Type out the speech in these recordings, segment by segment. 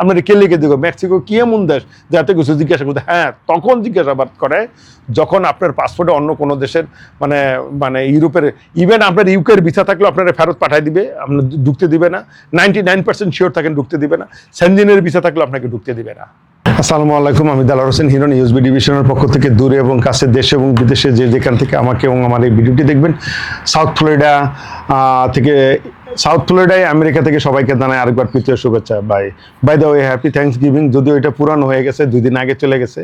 আপনার কে লিখে দেখো মেক্সিকো কি এমন দেশ যে এত কিছু জিজ্ঞাসা করতে হ্যাঁ তখন জিজ্ঞাসাবাদ করে যখন আপনার পাসপোর্টে অন্য কোনো দেশের মানে মানে ইউরোপের ইভেন আপনার ইউকের ভিসা থাকলেও আপনারা ফেরত পাঠিয়ে দিবে আপনার ঢুকতে দিবে না নাইনটি নাইন পার্সেন্ট শিওর থাকেন ঢুকতে দিবে না, সেনজিনের ভিসা থাকলেও আপনাকে ঢুকতে দিবে না। আসসালামু আলাইকুম, আমি দালার হোসেন হিরন ইউএসবি ডিভিশনের পক্ষ থেকে দূরে এবং কাছে দেশে এবং বিদেশে যে যেখান থেকে আমাকে এবং আমার এই ভিডিওটি দেখবেন সাউথ ফ্লোরিডা থেকে সাউথ ফ্লোরিডায় আমেরিকা থেকে সবাইকে জানাই আরেকবার তৃতীয় শুভেচ্ছা। By by the way happy thanksgiving যদিও এটা পুরানো হয়ে গেছে, দুই দিন আগে চলে গেছে।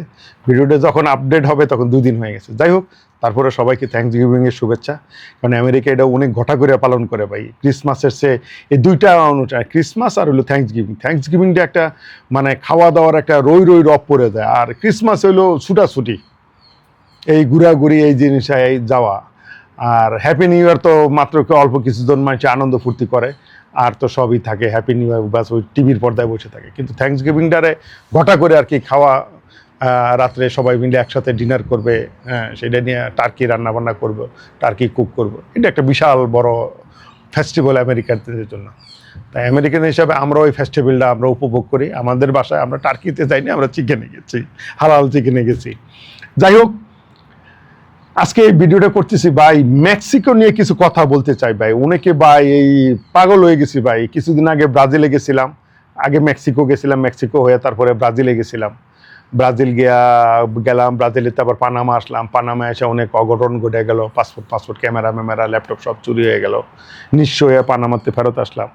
ভিডিওটা যখন আপডেট হবে, তখন দুই দিন হয়ে গেছে। যাই হোক, তারপরে সবাইকে থ্যাংকস গিভিং এর শুভেচ্ছা। কারণ আমেরিকা এটা অনেক ঘটা করে পালন করে ভাই। ক্রিসমাসের সে এই দুইটা অনুযায়ী ক্রিসমাস আর হলো থ্যাংকস গিভিং থ্যাংকস গিভিংটা একটা মানে খাওয়া দাওয়ার একটা রই রই রব পড়ে যায়। আর ক্রিসমাস হলো ছুটাছুটি। এই ঘোরাঘুরি, এই জিনিস এই যাওয়া। আর হ্যাপি নিউ ইয়ার তো মাত্র অল্প কিছুজন মানুষ আনন্দ ফুর্তি করে, আর তো সবই থাকে হ্যাপি নিউ ইয়ার বাস ওই টিভির পর্দায় বসে থাকে। কিন্তু থ্যাংকস গিভিংটারে ঘটা করে আর কি খাওয়া রাত্রে সবাই মিলে একসাথে ডিনার করবে হ্যাঁ সেটা নিয়ে টার্কি রান্নাবান্না করব টার্কি কুক করব। এটা একটা বিশাল বড় ফেস্টিভ্যাল আমেরিকানদের জন্য। তাই আমেরিকান হিসাবে আমরা ওই ফেস্টিভ্যালটা আমরা উপভোগ করি। আমাদের বাসায় আমরা টার্কিতে যাইনি, আমরা চিকেনে গেছি, হালাল চিকেনে গেছি। যাই হোক আজকে এই ভিডিওটা করতেছি ভাই, মেক্সিকো নিয়ে কিছু কথা বলতে চাই ভাই। অনেকে ভাই এই পাগল হয়ে গেছি ভাই। কিছুদিন আগে ব্রাজিলে গেছিলাম। আগে মেক্সিকো গেছিলাম, মেক্সিকো হয়ে তারপরে ব্রাজিলে গেছিলাম। ব্রাজিল গিয়া গেলাম, ব্রাজিলে তারপর পানামা আসলাম। পানামা এসে অনেক অঘটন ঘটে গেল। পাসপোর্ট পাসপোর্ট ক্যামেরা ম্যামেরা ল্যাপটপ সব চুরি হয়ে গেল। নিঃস্ব হয়ে পানামাতে ফেরত আসলাম।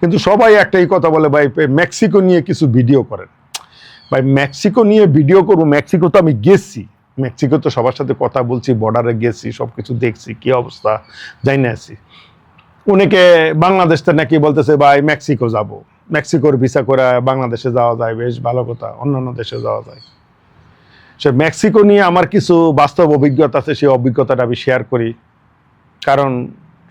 কিন্তু সবাই একটাই কথা বলে ভাই, মেক্সিকো নিয়ে কিছু ভিডিও করেন। ভাই, মেক্সিকো নিয়ে ভিডিও করব মেক্সিকো তো আমি গেছি। মেক্সিকো তো সবার সাথে কথা বলছি বর্ডারে গেছি সব কিছু দেখছি, কি অবস্থা, যাই না আছি। অনেকে বাংলাদেশটা নাকি বলতেছে, ভাই, মেক্সিকো যাব। মেক্সিকোর ভিসা করে বাংলাদেশে যাওয়া যায়, বেশ ভালো কথা, অন্যান্য দেশে যাওয়া যায়। সে মেক্সিকো নিয়ে আমার কিছু বাস্তব অভিজ্ঞতা আছে, সেই অভিজ্ঞতাটা আমি শেয়ার করি। কারণ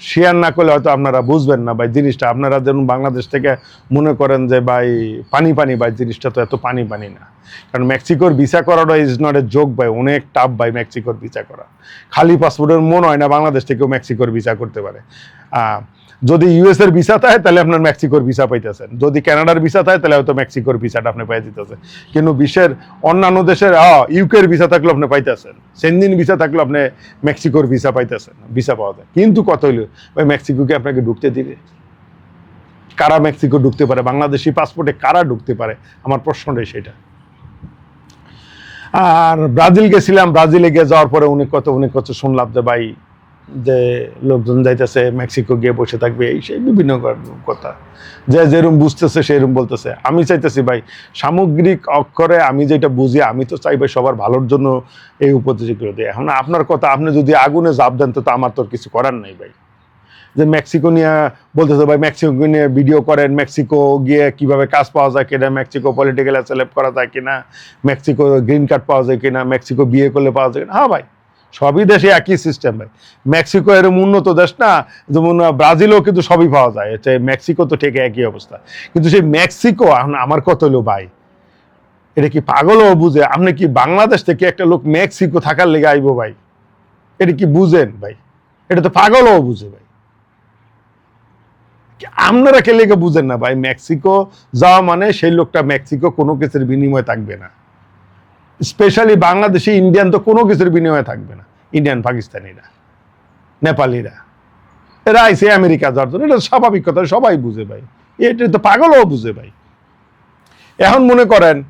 শেয়ার না করলে হয়তো আপনারা বুঝবেন না ভাই জিনিসটা। আপনারা যেমন বাংলাদেশ থেকে মনে করেন যে ভাই পানি পানি, ভাই জিনিসটা তো এত পানি পানি না। কারণ মেক্সিকোর ভিসা করাটা ইজ নট এ যোগ ভাই, অনেক টাফ ভাই মেক্সিকোর ভিসা করা। খালি পাসপোর্টের মন হয় না বাংলাদেশ থেকেও মেক্সিকোর ভিসা করতে পারে। যদি ইউএস এর ভিসা থাকে, তাহলে আপনার মেক্সিকোর ভিসা পাইতেছেন। যদি কানাডার ভিসা থাকে, তাহলে হয়তো মেক্সিকোর ভিসাটা আপনি পাই দিতেছেন। কিন্তু বিশ্বের অন্যান্য দেশের ইউকের ভিসা থাকলে আপনি পাইতেছেন। সেনদিন ভিসা থাকলে আপনি মেক্সিকোর ভিসা পাইতেছেন ভিসা পাওয়া যায়। কিন্তু কত হইল, ওই মেক্সিকোকে আপনাকে ঢুকতে দিবে। কারা মেক্সিকো ঢুকতে পারে? বাংলাদেশি পাসপোর্টে কারা ঢুকতে পারে? আমার প্রশ্নটাই সেটা। আর ব্রাজিল গেছিলাম। ব্রাজিলে গিয়ে যাওয়ার পরে অনেক কত অনেক কত শুনলাম যে ভাই যে লোকজন যাইতেছে, মেক্সিকো গিয়ে বসে থাকবে, এই সেই বিভিন্ন কথা। যে যেরকম বুঝতেছে সেরকম বলতেছে। আমি চাইতেছি ভাই, সামগ্রিক অক্ষরে আমি যেটা বুঝি, আমি তো চাই ভাই সবার ভালোর জন্য এই উপদেশগুলো দিই। এখন আপনার কথা, আপনি যদি আগুনে জাপ দেন, তো আমার তো কিছু করার নাই ভাই। যে মেক্সিকো নিয়ে বলতেছে ভাই, মেক্সিকো নিয়ে ভিডিও করেন, মেক্সিকো গিয়ে কীভাবে কাজ পাওয়া যায় কিনা, মেক্সিকো পলিটিক্যাল সেলেক্ট করা যায় কিনা, মেক্সিকো গ্রিন কার্ড পাওয়া যায় কিনা, মেক্সিকো বিয়ে করলে পাওয়া যায় কিনা। হ্যাঁ ভাই সবই দেশে একই সিস্টেম ভাই মেক্সিকো এরকম উন্নত দেশ না, যেমন ব্রাজিলও কিন্তু সবই পাওয়া যায়। হচ্ছে মেক্সিকো তো ঠিক একই অবস্থা। কিন্তু সেই মেক্সিকো আমার কত হলো ভাই, এটা কি পাগলও বুঝে? আপনি কি বাংলাদেশ থেকে একটা লোক মেক্সিকো থাকার লেগে আইবো ভাই? এটা কি বুঝেন ভাই? এটা তো পাগলও বুঝে ভাই। আপনারা কে লেগে বুঝেন না ভাই? মেক্সিকো যাওয়া মানে সেই লোকটা মেক্সিকো কোনো কিছুর বিনিময়ে থাকবে না। স্পেশালি বাংলাদেশি ইন্ডিয়ান তো কোনো কিছুর বিনিময়ে থাকবে না। ইন্ডিয়ান পাকিস্তানিরা নেপালিরা এরা আইসে আমেরিকা যাওয়ার জন্য। এটা স্বাভাবিক কথা, সবাই বুঝে ভাই। এটা তো পাগলও বুঝে ভাই। এখন মনে করেন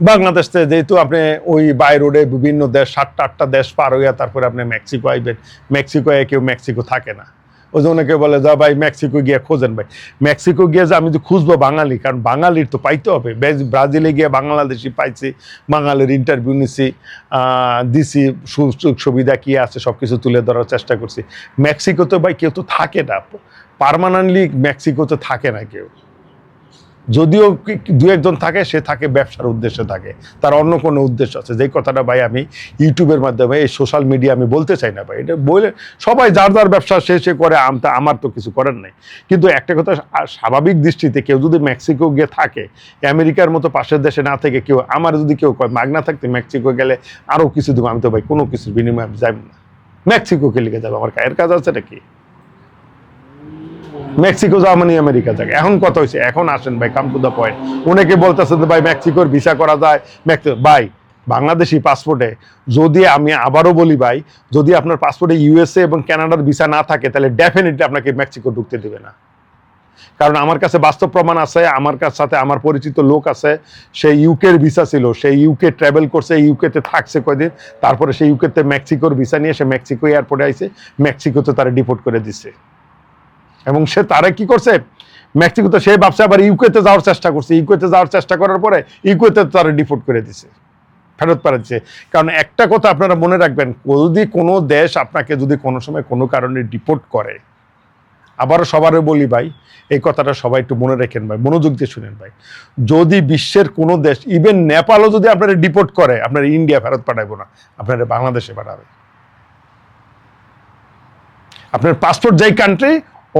বাংলাদেশ থেকে যেহেতু আপনি ওই বাই রোডে বিভিন্ন দেশ, সাতটা, আটটা দেশ পার হইয়া তারপরে আপনি মেক্সিকো আইবেন। মেক্সিকোয় কেউ মেক্সিকো থাকে না। ওই যে অনেকে বলে, যা ভাই, মেক্সিকো গিয়ে খোঁজেন ভাই। মেক্সিকো গিয়ে যে আমি তো খুঁজবো বাঙালি, কারণ বাঙালির তো পাইতে হবে। ব্রাজিলে গিয়ে বাংলাদেশি পাইছি, বাঙালির ইন্টারভিউ নিছি দিছি সুযোগ সুবিধা কী আছে সব কিছু তুলে ধরার চেষ্টা করছি। মেক্সিকোতে ভাই কেউ তো থাকে না পারমানেন্টলি মেক্সিকোতে থাকে না কেউ। যদিও দু একজন থাকে, সে থাকে, ব্যবসার উদ্দেশ্যে থাকে। তার অন্য কোনো উদ্দেশ্য আছে। যেই কথাটা ভাই আমি ইউটিউবের মাধ্যমে, এই সোশ্যাল মিডিয়া আমি বলতে চাই না ভাই। এটা বলে সবাই যার যার ব্যবসা সে সে করে, আম- তা আমার তো কিছু করার নাই। কিন্তু একটা কথা স্বাভাবিক দৃষ্টিতে কেউ যদি মেক্সিকো গিয়ে থাকে, আমেরিকার মতো পাশের দেশে না থেকে কেউ, আমার যদি কেউ কয় মাগনা থাকতে মেক্সিকো গেলে আরও কিছু দেবো, আমি তো ভাই কোনো কিছুর বিনিময়ে আমি যাই না। মেক্সিকো কে লিখে যাব? আমার কায়ের কাজ আছে নাকি? মেক্সিকো যাওয়া মানে আমেরিকা যাক। এখন কথা হয়েছে? এখন আসেন ভাই কাম টু দ্য পয়েন্ট অনেকে বলতেছে যে ভাই, মেক্সিকোর ভিসা করা যায়। মেক্সিকো, ভাই, বাংলাদেশি পাসপোর্টে যদি আমি আবারও বলি ভাই, যদি আপনার পাসপোর্টে ইউএসএ এবং কানাডার ভিসা না থাকে, তাহলে ডেফিনেটলি আপনাকে মেক্সিকো ঢুকতে দেবে না। কারণ আমার কাছে বাস্তব প্রমাণ আছে, আমার কাছে সাথে আমার পরিচিত লোক আছে, সে ইউকের ভিসা ছিল, সে ইউকে ট্রাভেল করছে ইউকেতে থাকছে কয়দিন, তারপরে সে ইউকেতে মেক্সিকোর ভিসা নিয়ে সে মেক্সিকো এয়ারপোর্টে আইছে, মেক্সিকোতে তারা ডিপোর্ট করে দিছে। এবং সে তারা কি করছে? মেক্সিকোতে সে ব্যবসা আবার ইউকেতে যাওয়ার চেষ্টা করছে। ইউকেতে যাওয়ার চেষ্টা করার পরে ইউকেতে তারা ডিপোর্ট করে দিছে। ফেরত পাঠাচ্ছে কারণ একটা কথা আপনারা মনে রাখবেন, যদি কোনো দেশ আপনাকে যদি কোনো সময় কোনো কারণে ডিপোর্ট করে, আবারও সবারও বলি ভাই, এই কথাটা সবাই একটু মনে রাখেন ভাই, মনোযোগ দিয়ে শুনেন ভাই। যদি বিশ্বের কোনো দেশ ইভেন নেপালও যদি আপনারা ডিপোর্ট করে, আপনারা ইন্ডিয়া ফেরত পাঠাবো না, আপনারা বাংলাদেশে পাঠাবে। আপনার পাসপোর্ট যেই country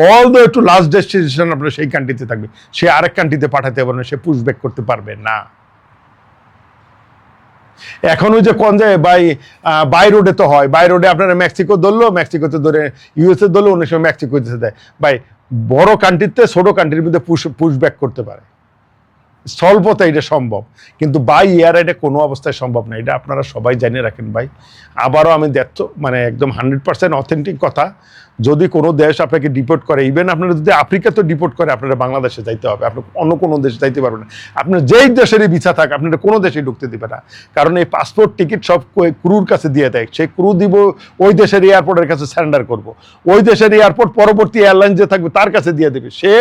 all the to last destination আপনার সেই কান্ট্রিতে থাকবে সে আরেক কান্ট্রিতে পাঠাতে পারবে না, সে পুশব্যাক করতে পারবে না। এখন ওই যে কোন যায় বাই বাই রোডে তো হয়। বাই রোডে আপনারা মেক্সিকো ধরলো মেক্সিকোতে ধরে ইউএসএ ধরলো, অনেক সময় মেক্সিকোতে দেয়। বাই বড় কান্ট্রিতে ছোটো কান্ট্রির মধ্যে পুশ পুশব্যাক করতে পারে। স্বল্পতে এটা সম্ভব। কিন্তু বাই ইয়ার এটা কোনো অবস্থায় সম্ভব না। এটা আপনারা সবাই জানিয়ে রাখেন ভাই। আবারও আমি দেখতো মানে একদম হান্ড্রেড পার্সেন্ট অথেন্টিক কথা। যদি কোনো দেশ আপনাকে ডিপোর্ট করে ইভেন আপনারা যদি আফ্রিকাতে ডিপোর্ট করে, আপনারা বাংলাদেশে যাইতে হবে। আপনি অন্য কোনো দেশে যাইতে পারবেন না। আপনার যেই দেশেরই ভিসা থাক আপনারা কোনো দেশে ঢুকতে দিবে না। কারণ এই পাসপোর্ট টিকিট সব ক্রুর কাছে দিয়ে দেয়। সেই ক্রু দিব ওই দেশের এয়ারপোর্টের কাছে স্যারেন্ডার করব। ওই দেশের এয়ারপোর্ট পরবর্তী এয়ারলাইন যে থাকবে, তার কাছে দিয়ে দেবে। সে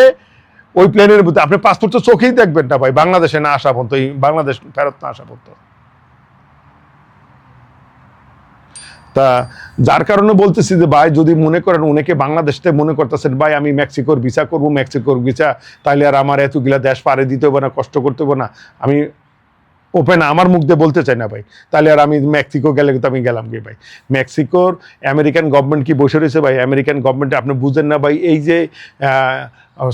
ওই প্লেনের মধ্যে, আপনি পাসপোর্ট তো চোখেই দেখবেন না ভাই, বাংলাদেশে না আসা পর্যন্ত বাংলাদেশ ফেরত না আসা পর্যন্ত। তা যার কারণে বলতেছি যে ভাই, যদি মনে করেন অনেকে বাংলাদেশতে মনে করতেছেন, ভাই, আমি মেক্সিকোর ভিসা করব, মেক্সিকোর ভিসা, তাইলে আর আমার এতগুলা দেশ পারে দিতে হবে না, কষ্ট করতে হবে না। আমি ওপেন আমার মুখ দিয়ে বলতে চাই না ভাই তাহলে আর আমি মেক্সিকো গেলে তো আমি গেলাম কি ভাই। মেক্সিকোর আমেরিকান গভর্নমেন্ট কি বসে রয়েছে ভাই? আমেরিকান গভর্নমেন্ট আপনি বুঝেন না ভাই, এই যে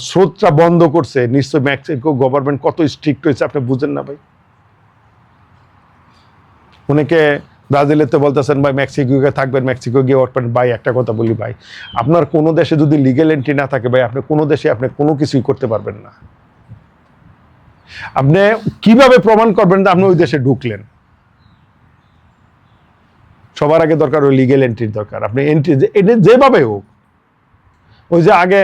স্রোতটা বন্ধ করছে। নিশ্চয় মেক্সিকো গভর্নমেন্ট কত স্ট্রিক্ট হয়েছে আপনি বুঝেন না ভাই। অনেকে ব্রাজিলে তো বলতেছেন, ভাই মেক্সিকো গিয়ে থাকবেন মেক্সিকো গিয়ে উঠবেন ভাই, একটা কথা বলি ভাই, আপনার কোনো দেশে যদি লিগেল এন্ট্রি না থাকে ভাই, আপনি কোনো দেশে আপনি কোনো কিছুই করতে পারবেন না। আপনি কীভাবে প্রমাণ করবেন যে আপনি ওই দেশে ঢুকলেন? সবার আগে দরকার ওই লিগেল এন্ট্রির দরকার। আপনি এন্ট্রি যেভাবে হোক, ওই যে আগে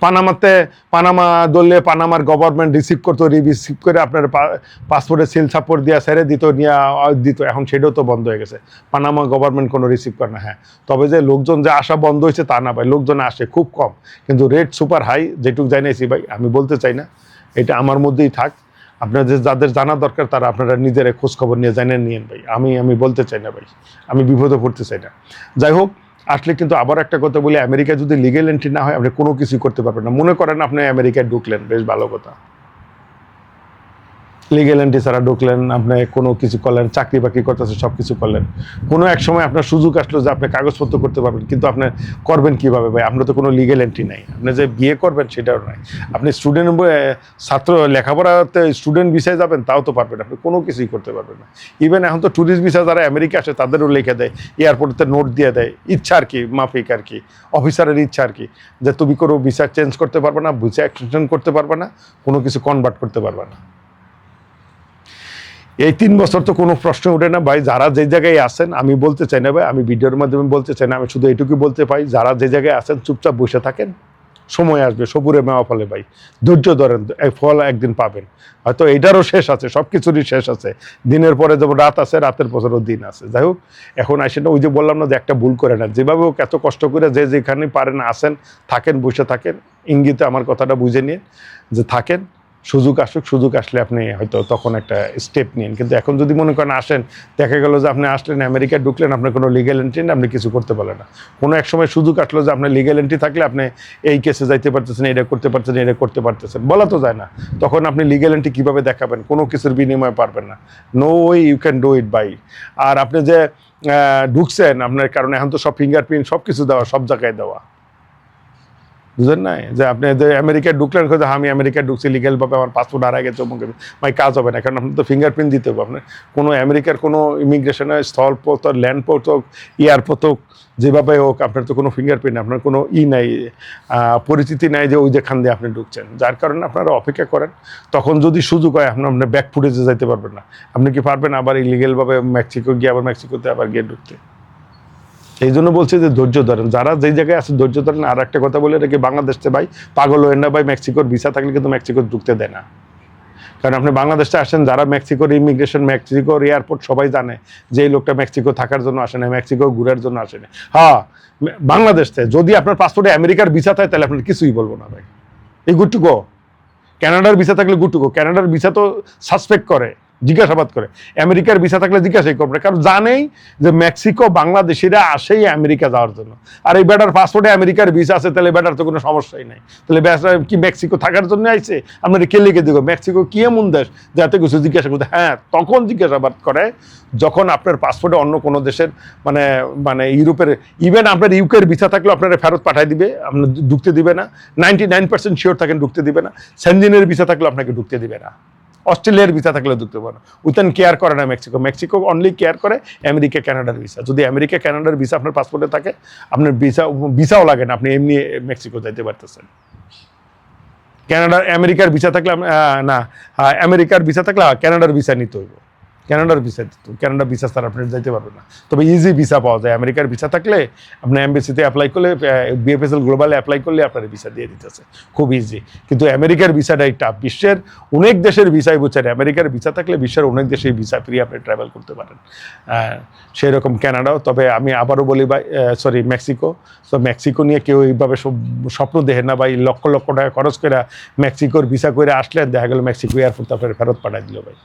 পানামাতে, পানামা দললে পানামার গভর্নমেন্ট রিসিভ করতো রিসিভ করে আপনার পাসপোর্টে সিল সাপোর্ট দিয়া সেরে দিত, নিয়ে দিত। এখন সেটাও তো বন্ধ হয়ে গেছে। পানামা গভর্নমেন্ট কোনো রিসিভ করে না হ্যাঁ। তবে যে লোকজন যে আসা বন্ধ হয়েছে তা না ভাই, লোকজন আসে খুব কম। কিন্তু রেট সুপার হাই যেটুকু জানিয়েছি ভাই, আমি বলতে চাই না। এটা আমার মধ্যেই থাক। আপনাদের যাদের জানা দরকার, তারা আপনারা নিজেরা খোঁজ খবর নিয়ে জানে নিয়েন ভাই। আমি আমি বলতে চাই না ভাই। আমি বিপদে পড়তে চাই না। যাই হোক আসলে কিন্তু আবার একটা কথা বলি আমেরিকা যদি লিগেল এন্ট্রি না হয়, আপনি কোনো কিছুই করতে পারবেন না। মনে করেন আপনি আমেরিকায় ঢুকলেন, বেশ ভালো কথা। লিগেল এন্ট্রি ছাড়া ঢুকলেন, আপনি কোনো কিছু করলেন, চাকরি বাকরি করতেছে সব কিছু করলেন। কোনো এক সময় আপনার সুযোগ আসলো যে আপনি কাগজপত্র করতে পারবেন, কিন্তু আপনি করবেন কীভাবে ভাই? আপনার তো কোনো লিগেল এন্ট্রি নাই। আপনি যে বিয়ে করবেন সেটাও নাই। আপনি স্টুডেন্ট ছাত্র লেখাপড়াতে স্টুডেন্ট বিষয়ে যাবেন, তাও তো পারবেন আপনি কোনো কিছুই করতে পারবেন না। ইভেন এখন তো ট্যুরিস্ট ভিসা যারা আমেরিকা আসে, তাদেরও লিখে দেয় এয়ারপোর্টে নোট দিয়ে দেয়, ইচ্ছা আর কি, মাফিক আর কি অফিসারের ইচ্ছা আর কি, যে তুমি কোনো ভিসা চেঞ্জ করতে পারবে না ভিসা এক্সটেনশন করতে পারবে না, কোনো কিছু কনভার্ট করতে পারবে না। এই তিন বছর তো কোনো প্রশ্ন ওঠে না। ভাই, যারা যে জায়গায় আছেন, আমি বলতে চাই না ভাই, আমি ভিডিওর মাধ্যমে বলতে চাই না, আমি শুধু এটুকু বলতে পাই, যারা যে জায়গায় আছেন, চুপচাপ বসে থাকেন, সময় আসবে, সবুরে মেওয়া ফলে ভাই। ধৈর্য ধরেন ফল একদিন পাবেন। হয়তো এটারও শেষ আছে সব কিছুরই শেষ আছে। দিনের পরে যেমন রাত আছে, রাতের পরেও দিন আছে। যাই হোক, এখন আসে না, ওই যে বললাম না যে একটা ভুল করে না। যেভাবে হোক এত কষ্ট করে যে যেখানে পারেন, আসেন, থাকেন, বসে থাকেন। ইঙ্গিতে আমার কথাটা বুঝে নিয়ে যে থাকেন। সুযোগ আসুক, সুযোগ আসলে আপনি হয়তো তখন একটা স্টেপ নিন। কিন্তু এখন যদি মনে করেন আসেন, দেখা গেল যে আপনি আসলেন, আমেরিকা ঢুকলেন, আপনার কোনো লিগেল এন্ট্রি আপনি কিছু করতে পারলেন না। কোনো এক সময় সুযোগ আসলো যে আপনার লিগেল এন্ট্রি থাকলে আপনি এই কেসে যাইতে পারতেছেন, এটা করতে পারতেছেন, এটা করতে পারতেছেন। বলা তো যায় না। তখন আপনি লিগেল এন্ট্রি কীভাবে দেখাবেন? কোনো কিছুর বিনিময়ে পারবেন না। No way you can do it by আর আপনি যে ঢুকছেন, আপনার কারণে এখন তো সব ফিঙ্গারপ্রিন্ট সব কিছু দেওয়া, সব জায়গায় দেওয়া। বুঝলেন না যে আপনি যে আমেরিকায় ঢুকলেন কোথাও আমি আমেরিকায় ঢুকছি লিগেল ভাবে আমার পাসপোর্ট হারা গেছে, অমুক। ভাই, কাজ হবে না। কারণ আপনার তো ফিঙ্গারপ্রিন্ট দিতে হবে। আপনার কোনো আমেরিকার কোনো ইমিগ্রেশনে স্থলপথ হোক ল্যান্ডপোর্ট হোক এয়ারপোর্ট হোক, যেভাবে হোক, আপনার তো কোনো ফিঙ্গারপ্রিন্ট আপনার কোনো ই নাই পরিচিতি নাই যে ওই যেখান দিয়ে আপনি ঢুকছেন। যার কারণে আপনারা অপেক্ষা করেন। তখন যদি সুযোগ হয় আপনার আপনার ব্যাক ফুটেজে যাইতে পারবেন না। আপনি কি পারবেন আবার ইলিগেলভাবে মেক্সিকো গিয়ে, আবার মেক্সিকোতে আবার গিয়ে ঢুকতে? এই জন্য বলছি যে ধৈর্য ধরেন। যারা যেই জায়গায় আছে ধৈর্য ধরেন। আর একটা কথা বলে রেখে, বাংলাদেশে ভাই পাগল হয়েন না ভাই, মেক্সিকোর ভিসা থাকলে কিন্তু মেক্সিকো ঢুকতে দেয় না। কারণ আপনি বাংলাদেশে আসেন, যারা মেক্সিকোর ইমিগ্রেশন, মেক্সিকোর এয়ারপোর্ট সবাই জানে যে এই লোকটা মেক্সিকো থাকার জন্য আসে না, মেক্সিকো ঘুরার জন্য আসে না। হ্যাঁ বাংলাদেশে যদি আপনার পাসপোর্টে আমেরিকার ভিসা থাকে, তাহলে আপনার কিছুই বলব না ভাই। এই গুড টু ক্যানাডার ভিসা থাকলে গুড টু ক্যানাডার ভিসা তো সাসপেক্ট করে। জিজ্ঞাসাবাদ করে। আমেরিকার ভিসা থাকলে জিজ্ঞাসাই করবে, কারণ জানেই যে মেক্সিকো, বাংলাদেশিরা আসেই আমেরিকা যাওয়ার জন্য। আর এই বেটার পাসপোর্টে আমেরিকার ভিসা আছে, তাহলে বেটার তো কোনো সমস্যাই নাই। তাহলে বেটার কি মেক্সিকো থাকার জন্য আইছে? আপনারা কে লিখে দিব মেক্সিকো কি এমন দেশ যাতে কিছু জিজ্ঞাসা করতে হ্যাঁ তখন জিজ্ঞাসাবাদ করে যখন আপনার পাসপোর্টে অন্য কোনো দেশের মানে মানে ইউরোপের ইভেন আপনার ইউকের ভিসা থাকলে আপনারা ফেরত পাঠিয়ে দিবে, আপনার ঢুকতে দিবে না। নাইনটি নাইন পার্সেন্ট শিওর থাকেন, ঢুকতে দিবে না। সেনজিনের ভিসা থাকলে আপনাকে ঢুকতে দিবে না। অস্ট্রেলিয়ার ভিসা থাকলে ঢুকতে পারো। উইথেন কেয়ার করে না মেক্সিকো মেক্সিকো অনলি কেয়ার করে আমেরিকা ক্যানাডার ভিসা যদি আমেরিকা ক্যানাডার ভিসা আপনার পাসপোর্টে থাকে, আপনার ভিসা ভিসাও লাগে না। আপনি এমনি মেক্সিকো যাইতে পারতেছেন। ক্যানাডার আমেরিকার ভিসা থাকলে না। আমেরিকার ভিসা থাকলে ক্যানাডার ভিসা নিতে হইব। কানাডার ভিসা দিত। কানাডার ভিসা ছাড়া আপনি যাইতে পারবেন না। তবে ইজি ভিসা পাওয়া যায়। আমেরিকার ভিসা থাকলে আপনি এমবিসিতে অ্যাপ্লাই করলে বিএফএসএল গ্লোবালে অ্যাপ্লাই করলে আপনার ভিসা দিয়ে দিতেছে। খুব ইজি কিন্তু আমেরিকার ভিসাটাই টাফ বিশ্বের অনেক দেশের ভিসাই বুঝছেন। আমেরিকার ভিসা থাকলে বিশ্বের অনেক দেশেই ভিসা ফ্রি আপনি ট্রাভেল করতে পারেন। সেই রকম কানাডাও তবে আমি আবারও বলি ভাই সরি মেক্সিকো তো মেক্সিকো নিয়ে কেউ এইভাবে স্বপ্ন দেখে না ভাই। লক্ষ লক্ষ টাকা খরচ করে মেক্সিকোর ভিসা করে আসলেন। দেখা গেল মেক্সিকো এয়ারপোর্ট আপনার ফেরত পাঠাই দিল ভাই।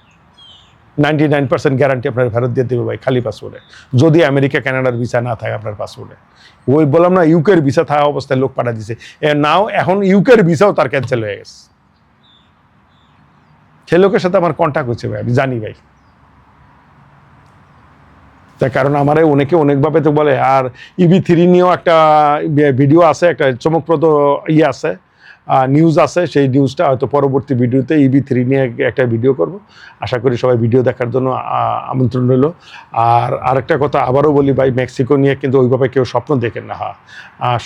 নাইনটি নাইন পার্সেন্ট গ্যারান্টি আপনার ফেরত দিয়ে দেবে ভাই, খালি পাসপোর্টে যদি আমেরিকা, কানাডার ভিসা না থাকে আপনার পাসপোর্টে ওই বললাম না, ইউকের ভিসা থাকা অবস্থায় লোক পাঠা দিছে। নাও, এখন ইউকের ভিসাও তার ক্যান্সেল হয়ে গেছে। সে লোকের সাথে আমার কন্ট্যাক্ট হচ্ছে ভাই, আমি জানি ভাই। তার কারণ আমার অনেকে অনেকভাবে তো বলে, আর ইবি থ্রি নিয়েও একটা ভিডিও আছে, একটা চমকপ্রদ ইয়ে আছে। নিউজ আছে, সেই নিউজটা হয়তো পরবর্তী ভিডিওতে ইবি থ্রি নিয়ে একটা ভিডিও করব। আশা করি সবাই ভিডিও দেখার জন্য আমন্ত্রণ রইল। আর আরেকটা কথা আবারও বলি ভাই মেক্সিকো নিয়ে কিন্তু ওইভাবে কেউ স্বপ্ন দেখেন না হ্যাঁ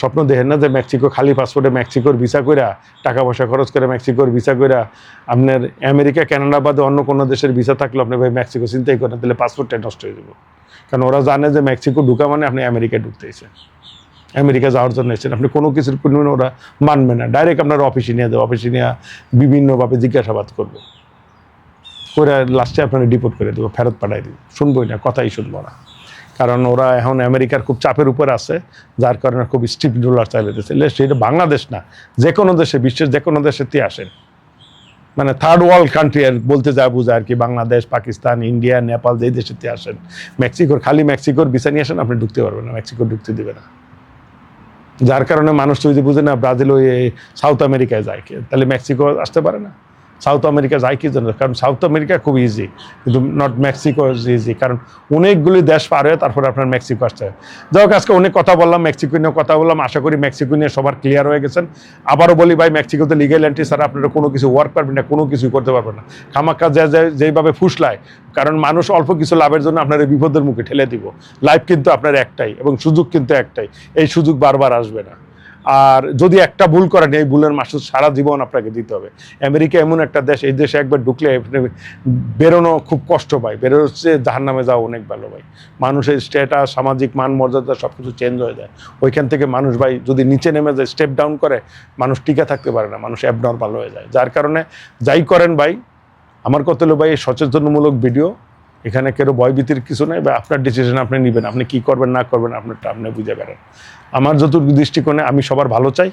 স্বপ্ন দেখেন না যে মেক্সিকো খালি পাসপোর্টে মেক্সিকোর ভিসা কইরা, টাকা পয়সা খরচ করে মেক্সিকোর ভিসা কইরা, আপনার আমেরিকা কানাডা বাদে অন্য কোনো দেশের ভিসা থাকলে আপনি ভাই মেক্সিকো চিন্তাই করেন তাহলে পাসপোর্টটা নষ্ট হয়ে যাবে। কারণ ওরা জানে যে মেক্সিকো ঢুকা মানে আপনি আমেরিকায় ঢুকতে এসেছেন আমেরিকা যাওয়ার জন্য এসেছেন। আপনি কোনো কিছুর কোনো ওরা মানবে না। ডাইরেক্ট আপনার অফিসে নিয়ে দেবে অফিসে নিয়ে বিভিন্নভাবে জিজ্ঞাসাবাদ করবে। ওরা লাস্টে আপনারা ডিপোর্ট করে দেবো, ফেরত পাঠাই দেবে। শুনবোই না, কথাই শুনব না। কারণ ওরা এখন আমেরিকার খুব চাপের উপর আছে, যার কারণে খুব স্ট্রিক্ট রুলার চালিয়ে দিচ্ছে। সেটা বাংলাদেশ না যে কোনো দেশে, বিশ্বের যে কোনো দেশেতে আসেন। মানে থার্ড ওয়ার্ল্ড কান্ট্রি আর বলতে যা বোঝায় আর কি, বাংলাদেশ, পাকিস্তান ইন্ডিয়া নেপাল যেই দেশেতে আসেন। মেক্সিকোর খালি মেক্সিকোর ভিসা নিয়ে আসেন, আপনি ঢুকতে পারবেন না মেক্সিকো ঢুকতে দেবে না। যার কারণে মানুষ যদি বুঝে না ব্রাজিল ওই সাউথ আমেরিকায় যায় তাহলে মেক্সিকো আসতে পারে না। সাউথ আমেরিকা যায় কি জন্য কারণ সাউথ আমেরিকা খুব ইজি কিন্তু নট মেক্সিকো ইজ ইজি কারণ অনেকগুলি দেশ পার হয়ে তারপরে আপনার মেক্সিকো আসতে হয়। যাই হোক, আজকে অনেক কথা বললাম মেক্সিকো নিয়ে কথা বললাম, আশা করি মেক্সিকো নিয়ে সবার ক্লিয়ার হয়ে গেছেন। আবারও বলি ভাই মেক্সিকোতে লিগেল এন্ট্রি ছাড়া আপনারা কোনো কিছু ওয়ার্ক পারবেন না, কোনো কিছু করতে পারবেন না। খামাক্কা যে যেইভাবে ফুসলায়, কারণ মানুষ অল্প কিছু লাভের জন্য আপনার বিপদের মুখে ঠেলে দিব। লাইফ কিন্তু আপনার একটাই এবং সুযোগ কিন্তু একটাই, এই সুযোগ বারবার আসবে না। আর যদি একটা ভুল করেন, এই ভুলের মাসুদ সারা জীবন আপনাকে দিতে হবে। আমেরিকা এমন একটা দেশ, এই দেশে একবার ঢুকলে বেরোনো খুব কষ্ট পায়। বেরোচ্ছে জাহার নামে যাওয়া অনেক ভালো ভাই। মানুষের স্টেটাস সামাজিক মান, মর্যাদা সব কিছু চেঞ্জ হয়ে যায়। ওইখান থেকে মানুষ ভাই যদি নিচে নেমে যায় স্টেপ ডাউন করে, মানুষ টিকে থাকতে পারে না। মানুষ অ্যাবনর্মাল হয়ে যায়। যার কারণে যাই করেন ভাই, আমার কত হলো ভাই সচেতনমূলক ভিডিও এখানে কেউ ভয়ভীতির কিছু নেই, বা আপনার ডিসিশন আপনি নেবেন, আপনি কি করবেন, না করবেন আপনারটা আপনি বুঝে বেড়ান। আমার যত দৃষ্টিকোণে আমি সবার ভালো চাই,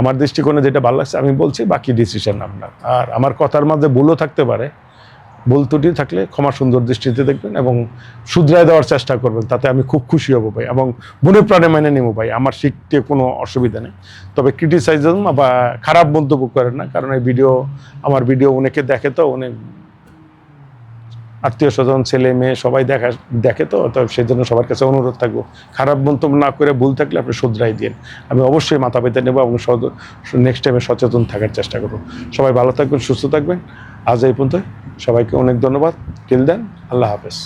আমার দৃষ্টিকোণে যেটা ভালো লাগছে আমি বলছি, বাকি ডিসিশন আপনার। আর আমার কথার মধ্যে ভুলও থাকতে পারে, ভুল ত্রুটি থাকলে ক্ষমা সুন্দর দৃষ্টিতে দেখবেন এবং শুধরায় দেওয়ার চেষ্টা করবেন, তাতে আমি খুব খুশি হব ভাই, এবং মনে প্রাণে মেনে নেব ভাই, আমার শিখতে কোনো অসুবিধা নেই। তবে ক্রিটিসাইজম বা খারাপ মন্তব্য করেন না, কারণ এই ভিডিও আমার ভিডিও অনেকে দেখে তো, অনেক আত্মীয় স্বজন, ছেলে, মেয়ে সবাই দেখা, দেখে তো তো সেই জন্য সবার কাছে অনুরোধ থাকব। খারাপ মন্তব্য না করে ভুল থাকলে আপনি শুধরাই দিন। আমি অবশ্যই মাথা পেতে নেব এবং নেক্সট টাইমে সচেতন থাকার চেষ্টা করব। সবাই ভালো থাকবেন, সুস্থ থাকবেন। আজ এই পর্যন্ত সবাইকে অনেক ধন্যবাদ। টিল দেন আল্লাহ হাফেজ।